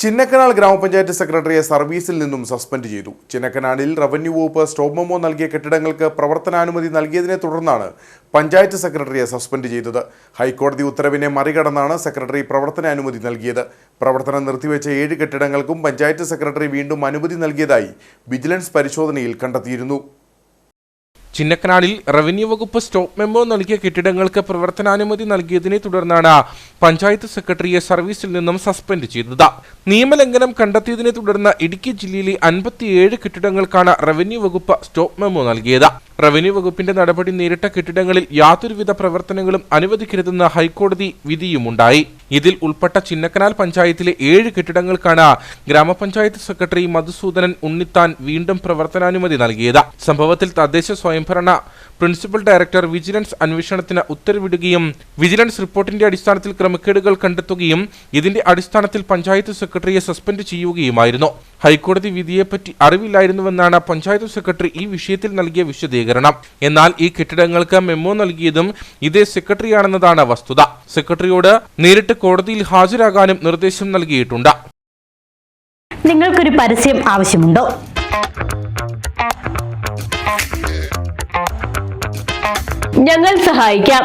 ചിന്നക്കനാൽ ഗ്രാമപഞ്ചായത്ത് സെക്രട്ടറിയെ സർവീസിൽ നിന്നും സസ്പെൻഡ് ചെയ്തു. ചിന്നക്കനാലിൽ റവന്യൂ വകുപ്പ് സ്റ്റോപ്പ് മെമ്മോ നൽകിയ കെട്ടിടങ്ങൾക്ക് പ്രവർത്തനാനുമതി നൽകിയതിനെ തുടർന്നാണ് പഞ്ചായത്ത് സെക്രട്ടറിയെ സസ്പെൻഡ് ചെയ്തത്. ഹൈക്കോടതി ഉത്തരവിനെ മറികടന്നാണ് സെക്രട്ടറി പ്രവർത്തനാനുമതി നൽകിയത്. പ്രവർത്തനം നിർത്തിവെച്ച ഏഴ് കെട്ടിടങ്ങൾക്കും പഞ്ചായത്ത് സെക്രട്ടറി വീണ്ടും അനുമതി നൽകിയതായി വിജിലൻസ് പരിശോധനയിൽ കണ്ടെത്തിയിരുന്നു. ചിന്നക്കനാലിൽ റവന്യൂ വകുപ്പ് സ്റ്റോപ്പ് മെമ്മോ നൽകിയ കെട്ടിടങ്ങൾക്ക് പ്രവർത്തനാനുമതി നൽകിയതിനെ തുടർന്നാണ് പഞ്ചായത്ത് സെക്രട്ടറിയെ സർവീസിൽ നിന്നും സസ്പെൻഡ് ചെയ്തത്. നിയമലംഘനം കണ്ടെത്തിയതിനെ തുടർന്ന് ഇടുക്കി ജില്ലയിലെ അൻപത്തിയേഴ് കെട്ടിടങ്ങൾക്കാണ് റവന്യൂ വകുപ്പ് സ്റ്റോപ്പ് മെമ്മോ നൽകിയത്. റവന്യൂ വകുപ്പിന്റെ നടപടി നേരിട്ട കെട്ടിടങ്ങളിൽ യാതൊരുവിധ പ്രവർത്തനങ്ങളും അനുവദിക്കരുതെന്ന് ഹൈക്കോടതി വിധിയുമുണ്ടായി. ഇതിൽ ഉൾപ്പെട്ട ചിന്നക്കനാൽ പഞ്ചായത്തിലെ ഏഴ് കെട്ടിടങ്ങൾക്കാണ് ഗ്രാമപഞ്ചായത്ത് സെക്രട്ടറി മധുസൂദനൻ ഉണ്ണിത്താൻ വീണ്ടും പ്രവർത്തനാനുമതി നൽകിയത്. സംഭവത്തിൽ തദ്ദേശ സ്വയംഭരണ പ്രിൻസിപ്പൽ ഡയറക്ടർ വിജിലൻസ് അന്വേഷണത്തിന് ഉത്തരവിടുകയും വിജിലൻസ് റിപ്പോർട്ടിന്റെ അടിസ്ഥാനത്തിൽ ക്രമക്കേടുകൾ കണ്ടെത്തുകയും ഇതിന്റെ അടിസ്ഥാനത്തിൽ പഞ്ചായത്ത് സെക്രട്ടറിയെ സസ്പെൻഡ് ചെയ്യുകയുമായിരുന്നു. ഹൈക്കോടതി വിധിയെപ്പറ്റി അറിവില്ലായിരുന്നുവെന്നാണ് പഞ്ചായത്ത് സെക്രട്ടറി ഈ വിഷയത്തിൽ നൽകിയ വിശദീകരണം. എന്നാൽ ഈ കെട്ടിടങ്ങൾക്ക് മെമ്മോ നൽകിയതും ഇതേ സെക്രട്ടറിയാണെന്നതാണ് വസ്തുത. സെക്രട്ടറിയോട് നേരിട്ട് കോടതിയിൽ ഹാജരാകാനും നിർദ്ദേശം നൽകിയിട്ടുണ്ട്. നിങ്ങൾക്കൊരു പരസ്യം ആവശ്യമുണ്ടോ? ഞങ്ങൾ സഹായിക്കാം.